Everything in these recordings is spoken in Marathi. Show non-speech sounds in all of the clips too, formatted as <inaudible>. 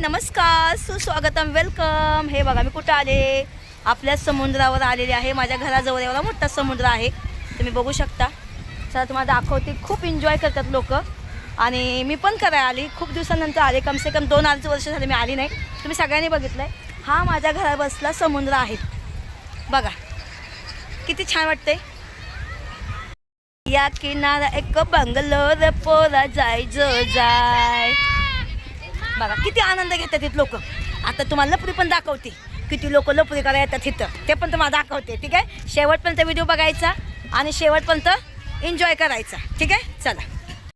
नमस्कार सुस्वागतम वेलकम हे बघा मी कुठं आले? आपल्या समुद्रावर आलेले आहे. माझ्या घराजवळ एवढा मोठा समुद्र आहे. तुम्ही बघू शकता. चला तुम्हाला दाखवते. खूप एन्जॉय करतात लोक. आणि मी पण करायला आली. खूप दिवसानंतर आले. कमसे कम दोन अडीच वर्ष झाले मी आली नाही. तुम्ही सगळ्यांनी बघितलं आहे हा माझ्या घरा बसला समुद्र आहे. बघा. किती छान वाटते या किनारा एक बंगलोर पोरा जाय जो जाय. बघा किती आनंद घेतात तिथे लोक. आता तुम्हाला लपरी पण दाखवते. किती लोक लपरी करायला येतात तिथं ते पण तुम्हाला दाखवते ठीक आहे? शेवटपर्यंत व्हिडिओ बघायचा आणि शेवटपर्यंत एन्जॉय करायचा ठीक आहे? चला.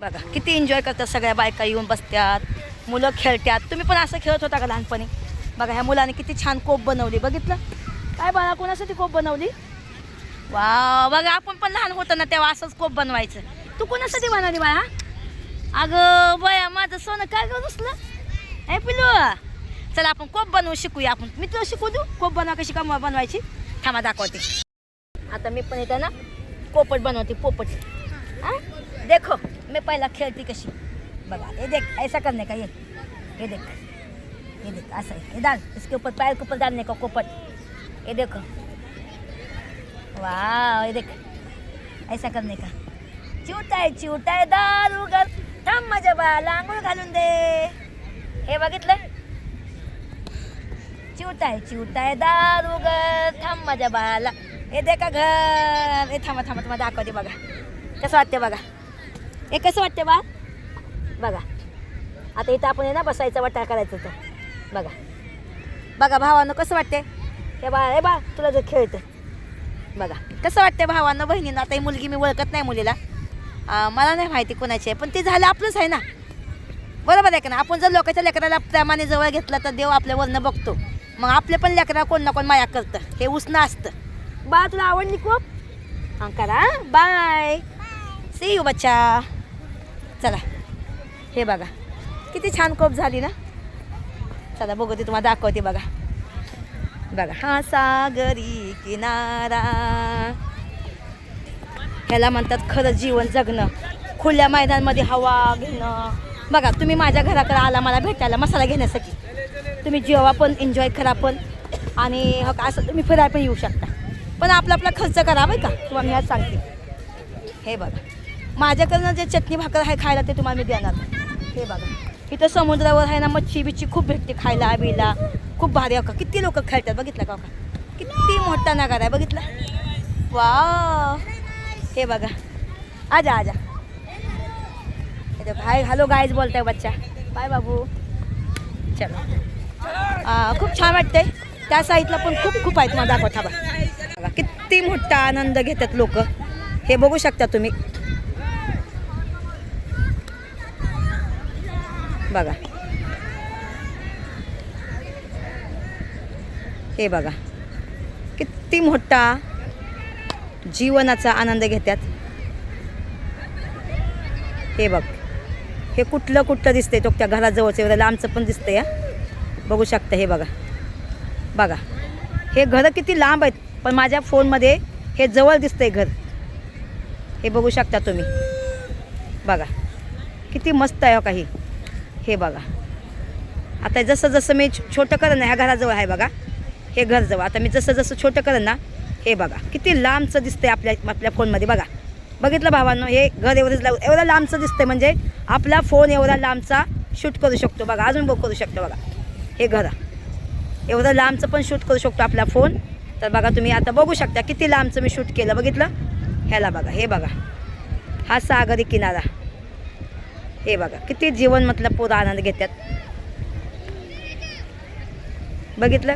बघा किती एन्जॉय करतात सगळ्या बायका येऊन बसतात मुलं खेळतात तुम्ही पण असं खेळत होता का लहानपणी? बघा ह्या मुलाने किती छान कोप बनवली बघितलं? काय बाळा कोणासाठी कोप बनवली? वा बघा आपण पण लहान होतो ना तेव्हा असंच कोप बनवायचं. तू कोणासाठी बनवली बाया अगं बया माझं सोनं काय करू नसलं? हे पिलू चला आपण कोप बनवू शिकूया आपण. मी तुला शिकवू देऊ? कोप बनवा कशी का बनवायची? थांबा दाखवते. आता मी पण इथं ना पोपट बनवते पोपट. हा? देखो मी पहिला खेळते कशी. बघा हे देख ऐसा करने का ये हे देख ये देख असं है. ये डाल इसके ऊपर पैर के ऊपर डालने का कोपट? ये देखो. वाह ये देख. ऐसा करने का? चिवटाय चिवटाय दारू घाल थांब माझ्या बाळाला आंघोळ घालून दे. हे बघितलं? चिवताय चिवताय दारू ग. थांब माझ्या बाळाला. हे दे का घर. हे थांबा थांबा तुम्हाला दाखवते बघा. कसं वाटते बघा? हे कसं वाटते बा बघा. आता इथं आपण आहे ना बसायचा वाटा करायचं होतं बघा. बघा भावानं कसं वाटते हे बा हे बा तुला जर खेळतं बघा. कसं वाटतं भावांना बहिणींना? आता ही मुलगी मी ओळखत नाही मुलीला. मला नाही माहिती कोणाची आहे पण ते झालं आपलंच आहे ना. बरोबर आहे का ना आपण जर लोकांच्या लेकराला प्रमाणे जवळ घेतला तर देव आपल्यावरनं बघतो. मग आपले पण लेकरा कोण ना कोण माया करतं. हे उष्ण असतं. बा तुला आवडली खूप? हां करा बाय सी यू बच्चा. चला. हे बघा. किती छान कोप झाली ना? चला बघू ते तुम्हाला दाखवते बघा. बघा. हा सागरी किनारा. ह्याला म्हणतात खरं जीवन जगणं. खुल्या मैदानामध्ये हवा घेणं. बघा तुम्ही माझ्या घराकडे आला मला भेटायला मसाला घेण्यासाठी. तुम्ही जेवा पण एन्जॉय करा पण. आणि हो का असं तुम्ही फिरायला पण येऊ शकता. पण आपला आपला खर्च करा बरं का तुम्हाला मी आज सांगते. हे बघा माझ्याकडनं जे चटणी भाकर आहे खायला ते तुम्हाला मी देणार. हे बघा इथं समुद्रावर आहे ना मच्छी बिच्छी खूप भेटते खायला बिला खूप भारी अका किती लोक खेळतात बघितलं का हो किती मोठा नगार आहे बघितलं? वा हे बघा आजा आजा. हाय हॅलो गाईज बोलताय बच्चा. बाय बाबू. चलो. खूप छान वाटतंय. त्या साईडला पण खूप खूप आहेत मला दाखवता बा किती मोठा आनंद घेतात लोक. हे बघू शकता तुम्ही. बघा. हे बघा. किती मोठा जीवनाचा आनंद घेतात. हे बघ. हे कुठलं कुठलं दिसतंय तो त्या घराजवळचं एवढं लांबचं पण दिसतंय या बघू शकता हे बघा. बघा. हे घरं किती लांब आहेत पण माझ्या फोनमध्ये हे जवळ दिसतंय घर. हे बघू शकता तुम्ही. बघा. किती मस्त आहे हो काही. हे बघा. आता जसं जसं मी छोटं करेन ना ह्या घराजवळ आहे बघा. हे घर जवळ. आता मी जसं जसं छोटं करेन ना हे बघा. किती लांबचं दिसतंय आपल्या आपल्या फोनमध्ये बघा. बघितलं भावांनो हे घर एवढंच एवढं लांबचं दिसतंय म्हणजे आपला फोन एवढा लांबचा शूट करू शकतो बघा. अजून बघ करू शकतो बघा. हे घरा. एवढं लांबचं पण शूट करू शकतो आपला फोन तर बघा तुम्ही आता बघू शकता किती लांबचं मी शूट केलं. बघितलं? ह्याला बघा हे बघा. हा सागरी किनारा. हे बघा किती जीवन म्हटलं पुरा आनंद घेतात बघितलं?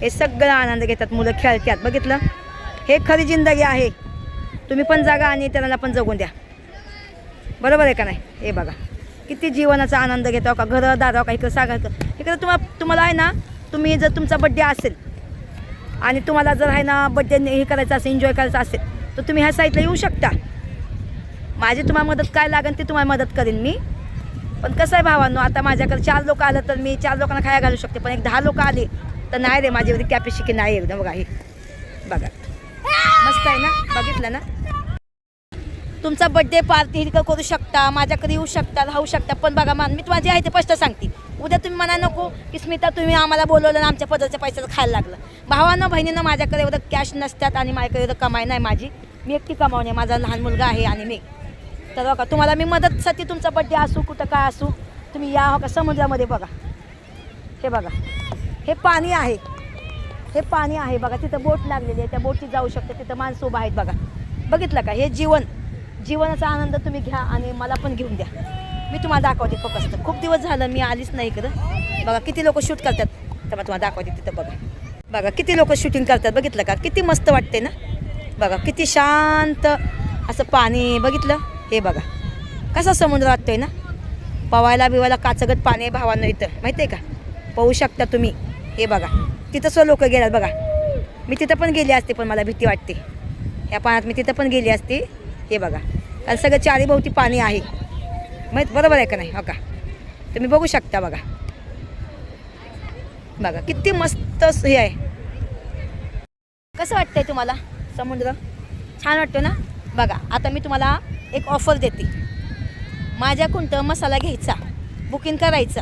हे सगळं आनंद घेतात मुलं खेळतात. बघितलं? हे खरी जिंदगी आहे. तुम्ही पण जागा आणि त्यांना पण जगून द्या. बरोबर आहे का नाही? हे बघा. किती जीवनाचा आनंद घेतो का? घरं दारा का इकडं सागर इकडं. तुम्हाला तुम्हाला आहे ना तुम्ही जर तुमचा बड्डे असेल आणि तुम्हाला जर आहे ना बड्डे हे करायचं असेल एन्जॉय करायचं असेल तर तुम्ही ह्या साईडला येऊ शकता. माझी तुम्हाला मदत काय लागेल ते तुम्हाला मदत करेन मी. पण कसं आहे भावांनो आता माझ्याकडे चार लोक आलं तर मी चार लोकांना खाया घालू शकते. पण एक दहा लोक आले तर नाही रे माझी एवढी कॅपॅसिटी नाही एकदम बघा हे. बघा. मस्त आहे ना? बघितलं ना? तुमचा बड्डे पार्टी इकडं करू शकता माझ्याकडे येऊ शकता राहू शकता. पण बघा मान मी तुम्हाला जे आहे ते स्पष्ट सांगते. उद्या तुम्ही म्हणा नको की स्मिता तुम्ही आम्हाला बोलवलं आणि आमच्या पदाच्या पैशाचं खायला लागलं. भावानं बहिणीनं माझ्याकडे एवढं कॅश नसतात आणि माझ्याकडे एवढं कमाई नाही माझी. मी एकटी कमावणे माझा लहान मुलगा आहे आणि मी. तर बघा तुम्हाला मी मदतसाठी तुमचा बड्डे असू कुठं काय असू तुम्ही या हो का? समुद्रामध्ये बघा. हे बघा. हे पाणी आहे. हे पाणी आहे बघा. तिथं बोट लागलेली आहे. त्या बोटची जाऊ शकते. तिथं माणसं उभं आहेत बघा. बघितलं का? हे जीवन. जीवनाचा आनंद तुम्ही घ्या आणि मला पण घेऊन द्या. मी तुम्हाला दाखवते फक्त. खूप दिवस झालं मी आलीच नाही इकडं. बघा किती लोक शूट करतात. तर तुम्हाला दाखवते तिथं बघा. बघा किती लोक शूटिंग करतात. बघितलं का? किती मस्त वाटते ना? बघा किती शांत असं पाणी बघितलं? हे बघा. कसा समुद्र वाटतोय ना? पवायला बिवायला काचगत पाणी आहे इथं. माहिती आहे का? पाहू शकता तुम्ही. हे बघा. तिथं सुद्धा लोक गेल्यात बघा. मी तिथं पण गेली असते पण मला भीती वाटते. ह्या पाण्यात मी तिथं पण गेली असते. हे बघा. कारण सगळं चारीभोवती पाणी आहे. माहीत बरोबर आहे का नाही? हो का? तुम्ही बघू शकता बघा. बघा किती मस्त हे आहे. कसं वाटतंय तुम्हाला? समुद्र? छान वाटतो ना? बघा आता मी तुम्हाला एक ऑफर देते. माझ्याकडून तर मसाला घ्यायचा. बुकिंग करायचा.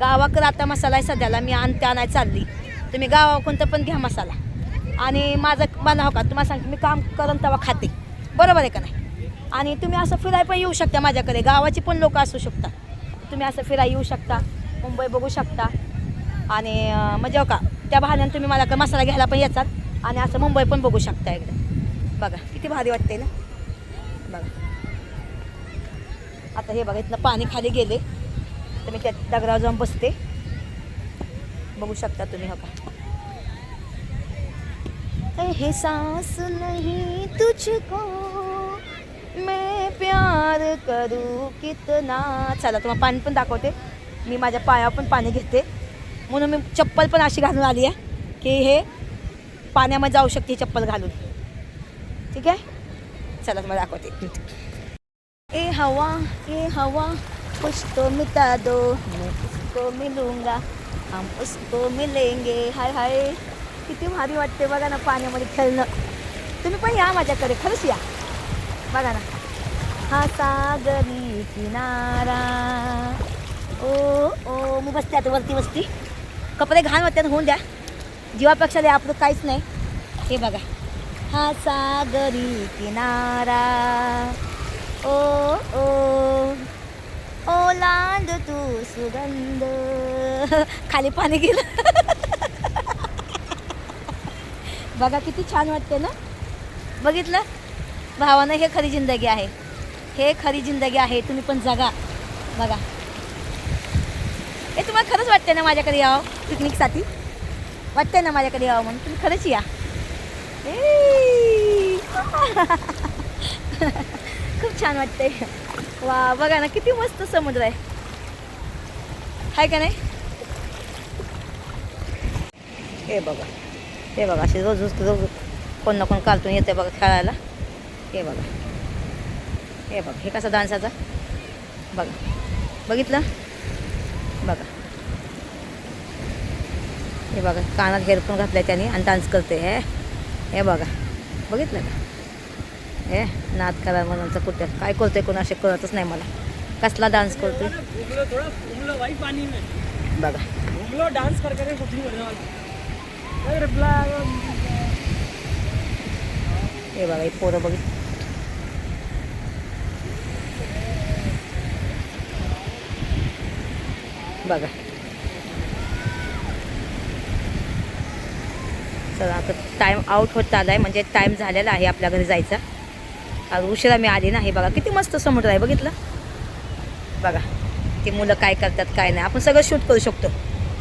गावाकडं आता मसाला आहे सध्याला. मी आणते आणाय चालली. तुम्ही गावाकडून पण घ्या मसाला. आणि माझं मला हो का? तुम्हाला सांगते मी काम करून तेव्हा खाते. बरोबर आहे का नाही? आणि तुम्ही असं फिराय पण येऊ शकता माझ्याकडे. गावाची पण लोक असू शकतात. तुम्ही असं फिराय येऊ शकता. मुंबई बघू शकता. आणि म्हणजे हो का त्या बहाण्यानं तुम्ही मला मसाला घ्यायला पण येतात. आणि असं मुंबई पण बघू शकता एकदा बघा किती भारी वाटते ना? बघा. आता हे बघा इथनं पाणी खाली गेले. तर मी त्या दगडावर जाऊन बसते. बघू शकता तुम्ही हो का? एहसास नहीं तुझको। मैं प्यार करू कितना। चला तुम्हाला पाणी पण दाखवते. मी माझ्या पायावर पण पाणी घेते. म्हणून मी चप्पल पण अशी घालून आली आहे की हे पाण्यामध्ये जाऊ शकते चप्पल घालून. ठीक आहे? चला तुम्हाला दाखवते. ए हवा ए हवा कुछ तो मिटा दो. मैं उसको मिलूंगा हम उसको मिलेंगे. हाय हाय. किती भारी वाटते बघा ना पाण्यामध्ये खेळणं. तुम्ही पण या माझ्याकडे खरंच या. बघा ना. हा सागरी किनारा. ओ ओ मी बसते आता वरती बसती कपडे घाण वाटतात होऊन द्या. जीवापेक्षा द्या आपलं काहीच नाही. हे बघा. हा सागरी किनारा. ओ ओ. ओलांड तू सुगंध. खाली पाणी गेलं. <laughs> बघा किती छान वाटते ना? बघितलं? भावानं हे खरी जिंदगी आहे. हे खरी जिंदगी आहे तुम्ही पण जगा. बघा. हे तुम्हाला खरंच वाटते ना माझ्याकडे यावं पिकनिकसाठी वाटतंय ना माझ्याकडे यावं म्हणून? तुम्ही खरंच या. ए! <laughs> खूप छान वाटतंय. वा बघा ना किती मस्त समुद्र आहे. हाय का नाही? हे बघा. हे बघा असे रोज रोज रोज कोण ना कोण कालतून येते बघा खेळायला. हे बघा. हे बघा हे कसा डान्साचा? बघा. बघितलं? बघा. हे बघा कानात हेडफोन घातलाय त्याने आणि डान्स करते हे. हे बघा. बघितलं का? हे नाद करा म्हणूनचं कुठं. काय करतोय कोण असे कळतच नाही मला. कसला डान्स करतोय? बघा. घूम हे बघा हे पोरं बघित बघा. चला आता टाईम आउट होत आला आहे म्हणजे टाईम झालेला आहे आपल्या घरी जायचा. आज उशिरा मी आली ना हे बघा किती मस्त समुद्र आहे बघितलं? बघा ती मुलं काय करतात काय नाही. आपण सगळं शूट करू शकतो.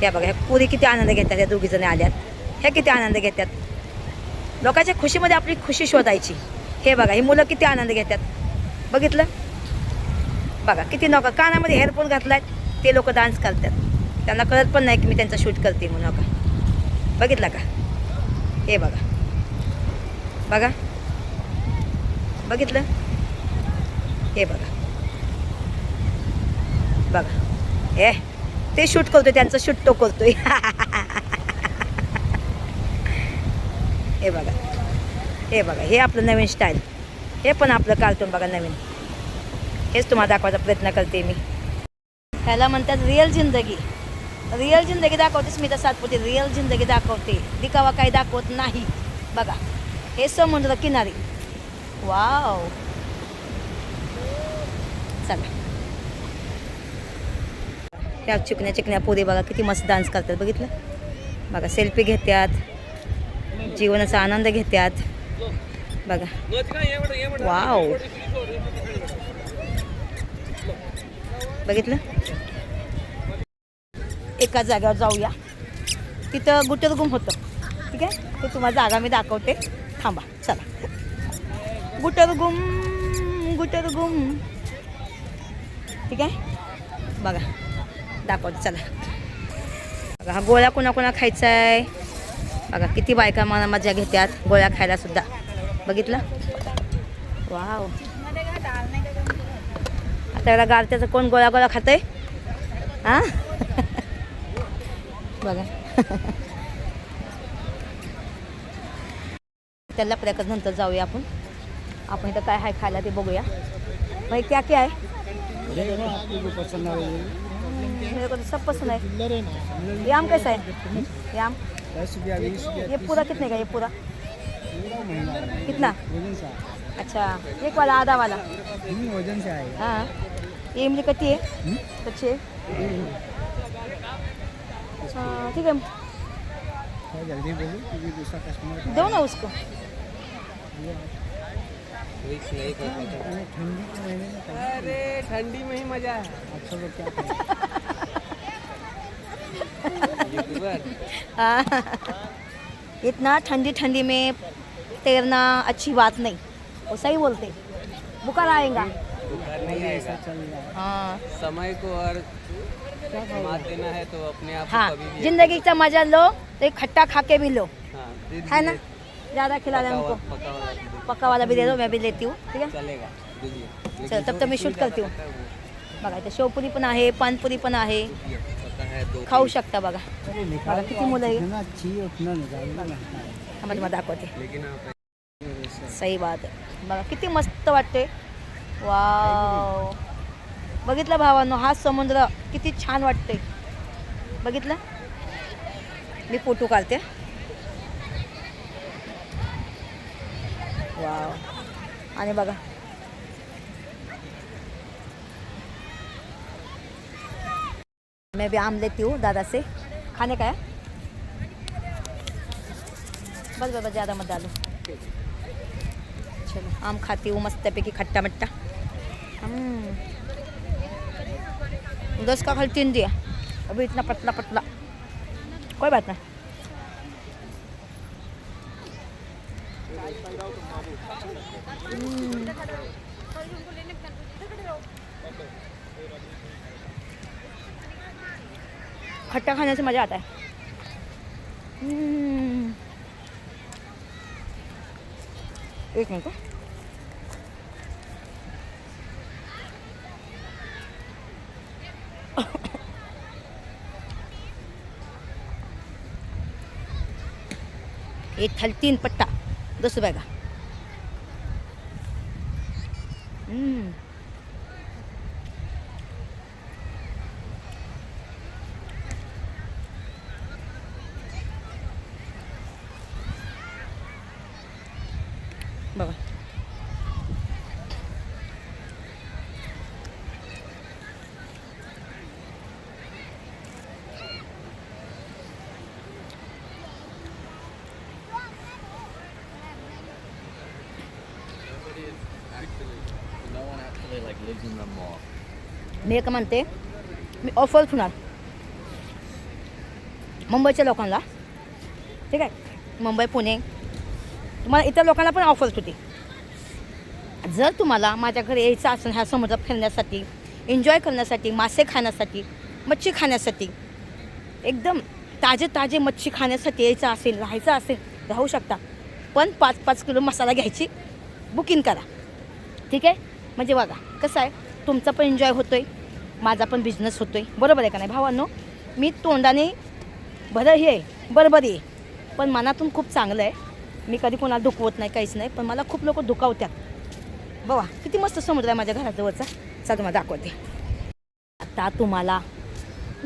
या बघा ह्या पुरी किती आनंद घेतात या दोघीजणी आल्यात. हे किती आनंद घेतात लोकांच्या खुशीमध्ये आपली खुशी शोधायची. हे बघा ही मुलं किती आनंद घेतात बघितलं? बघा किती नका कानामध्ये हेअरफोन घातलाय ते लोक डान्स करतात. त्यांना कळत पण नाही की मी त्यांचा शूट करते म्हणून हो का? बघितलं का? हे बघा. बघा. बघितलं? हे बघा. बघा. हे ते शूट करतोय त्यांचं शूट तो करतोय. <laughs> हे बघा. हे बघा हे आपलं नवीन स्टाईल हे पण आपलं कार्टून बघा नवीन. हेच तुम्हाला दाखवायचा प्रयत्न करते मी. ह्याला म्हणतात रिअल जिंदगी. रिअल जिंदगी दाखवतेच मी तर सातपुती. रिअल जिंदगी दाखवते. दिखावा काही दाखवत नाही. बघा. हे समुद्र किनारी. वाव चला. ह्या चिकण्या चिकण्या पोरी बघा किती मस्त डान्स करतात. बघितलं? बघा सेल्फी घेतात जीवनाचा आनंद घेतात बघा. वाव. बघितलं? एका जागेवर जाऊया. तिथं गुटरगुम होतं. ठीक आहे? ते तुम्हाला जागा मी दाखवते. थांबा. चला. गुटरगुम गुटरगुम ठीक आहे? बघा. दाखवते. चला. बघा हा गोळा कोणा कोणा खायचा आहे बघा किती बायका मला मजा घेतात गोळ्या खायला सुद्धा बघितलं? वाव. आता याला गारत्याचं कोण गोळा गोळा खातंय? हां? <laughs> बघा. <laughs> त्याला प्रकार नंतर जाऊया आपण. आपण इथं काय आहे खायला ते बघूया. भाई क्या क्या है मेरे को तो सब पसंद है ये है पूरा कितने का ये पूरा? कितना? अच्छा एक वाला आधा वाला? वज़न से आएगा। हाँ। ये इमली कच्ची है? कच्ची है? हाँ, ठीक है। जल्दी बोलो क्योंकि दूसरा कस्टमर दो ना उसको। ठंडी में अरे ठंडी में ही मज़ा है। सब लोग क्या। इतना ठंडी ठंडी में तैरना अच्छी बात नहीं वो सही बोलते बुखार आएगा। है। हाँ। समय को और मात देना है तो अपने आप हाँ ज़िंदगी का मज़ा लो तो एक खट्टा खा के भी लो। हाँ, है ना? ज़्यादा खिला दे दीजिए। पक्का वाला भी दे दो। मैं भी लेती हूँ ठीक है? चलेगा चल, तब जो तो मैं शूट करती हूँ। है बघा इथं शेवपुरी पण आहे पानपुरी पण आहे है। खाऊ शकता बघा. अरे निकाल किती मुलं आहे? थांबा तुम्हाला दाखवते. सही बात आहे. बघा किती मस्त वाटते वाव. बघितलं भावांनो हा समुद्र किती छान वाटते बघितलं? मी फोटो काढते. वाव. आणि बघा मैं भी आम लेती हूँ दादा से। खाने का है? बस बाबा ज़्यादा मत डालो। चलो, आम खाती हूँ मस्तपैकी खट्टा मट्टा। हम्म। दस का खल तीन दिया। अभी इतना पतला पतला। कोई बात नहीं। हम्म। खट्टा खाने से मज़ा आता है। हम्म। एक मिनट <laughs> एक थाली, तीन पट्टा, दस रुपये का। Mall. मी एक म्हणते मी ऑफर ठेवणार मुंबईच्या लोकांना. ठीक आहे? मुंबई पुणे. तुम्हाला इतर लोकांना पण ऑफर्स होती. जर तुम्हाला माझ्याकडे यायचं असेल ह्या समुद्रात फिरण्यासाठी एन्जॉय करण्यासाठी मासे खाण्यासाठी मच्छी खाण्यासाठी एकदम ताजे ताजे मच्छी खाण्यासाठी यायचं असेल राहायचं असेल राहू शकता. पण पाच पाच किलो मसाला घ्यायची बुकिंग करा. ठीक आहे? म्हणजे बघा कसं आहे? तुमचा पण एन्जॉय होतो आहे माझा पण बिझनेस होतो आहे बरोबर आहे का नाही? भावांनो मी तोंडाने बरं हे आहे आहे. पण मनातून खूप चांगलं आहे. मी कधी कोणाला दुखवत नाही काहीच नाही पण मला खूप लोक दुखावतात बवा किती मस्त समुद्र आहे माझ्या घराजवळचा. चला तुम्हाला दाखवते. आता तुम्हाला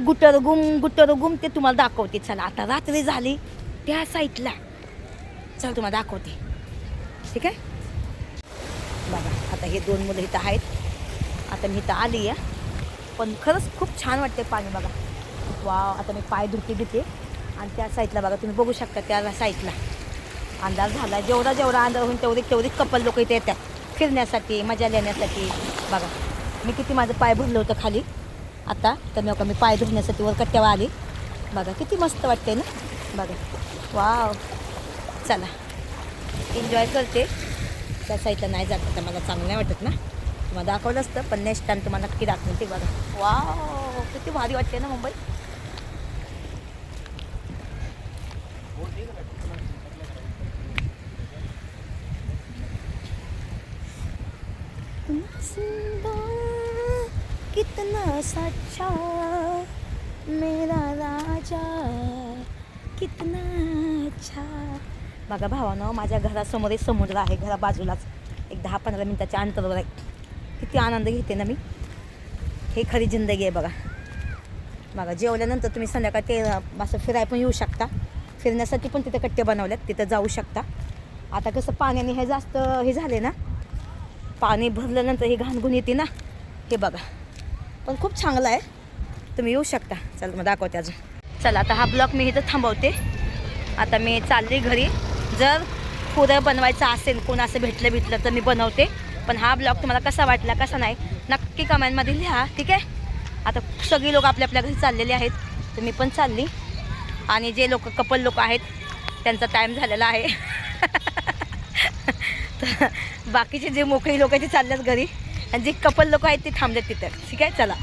गुटरगुम गुटरगुम ते तुम्हाला दाखवते. चला आता रात्री झाली त्या साईडला चला तुम्हाला दाखवते. ठीक आहे? बघा आता हे दोन मुलं इथं आहेत. आता मी इथं आली आहे. पण खरंच खूप छान वाटते पाणी बघा. वा आता मी पाय धुते धुते आणि त्या साईडला बघा तुम्ही बघू शकता त्या साईडला अंदाज झाला. जेवढा जेवढा अंदाज होईल तेवढे तेवढे कपल लोक इथे येतात. फिरण्यासाठी मजा लेण्यासाठी. बघा मी किती माझं पाय भरलं होतं खाली. आता तर मी मी पाय धुण्यासाठी वर कट्ट्यावर आली. बघा किती मस्त वाटते ना? बघा. वाव. चला. एन्जॉय करते. त्या साईडला नाही जात आता मला चांगलं नाही वाटत ना? तुम्हाला दाखवलं असतं पण नेक्स्ट टाइम तुम्हाला नक्की दाखवते बघा. वाव. किती भारी वाटते ना मुंबई? सुंदर कितना सच्चा मेरा राजा कितना अच्छा। बघा भावानं माझ्या घरासमोर एक समुद्र आहे घरा बाजूलाच. एक दहा पंधरा मिनिटाच्या अंतरावर आहे. किती आनंद घेते ना मी. हे खरी जिंदगी आहे बघा. बघा जेवल्यानंतर तुम्ही संध्याकाळी ते असं फिराय पण येऊ शकता. फिरण्यासाठी पण तिथे कट्टे बनवल्यात तिथं जाऊ शकता. आता कसं पाण्याने हे जास्त हे झाले ना पाणी भरल्यानंतर ही घाणगुण येते ना हे बघा. पण खूप चांगलं आहे. तुम्ही येऊ शकता. चल मग दाखवते अजून. चला आता हा ब्लॉक मी इथं थांबवते. आता मी चालली घरी. जर पुरं बनवायचं असेल कोण असं भेटलं भेटलं तर मी बनवते. पण हा ब्लॉग तुम्हाला कसा वाटला कसा नाही नक्की कमेंटमध्ये लिहा ठीक आहे? आता सगळी लोक आपल्या आपल्या घरी चाललेले आहेत. तर मी पण चालली. आणि जे लोक कपल लोक आहेत त्यांचा टाईम झालेला आहे. <laughs> तर बाकीचे जे मोकळी लोक आहेत ते चालल्यात घरी. आणि जे कपल लोक आहेत ते थांबलेत तिथं. ठीक आहे? चला.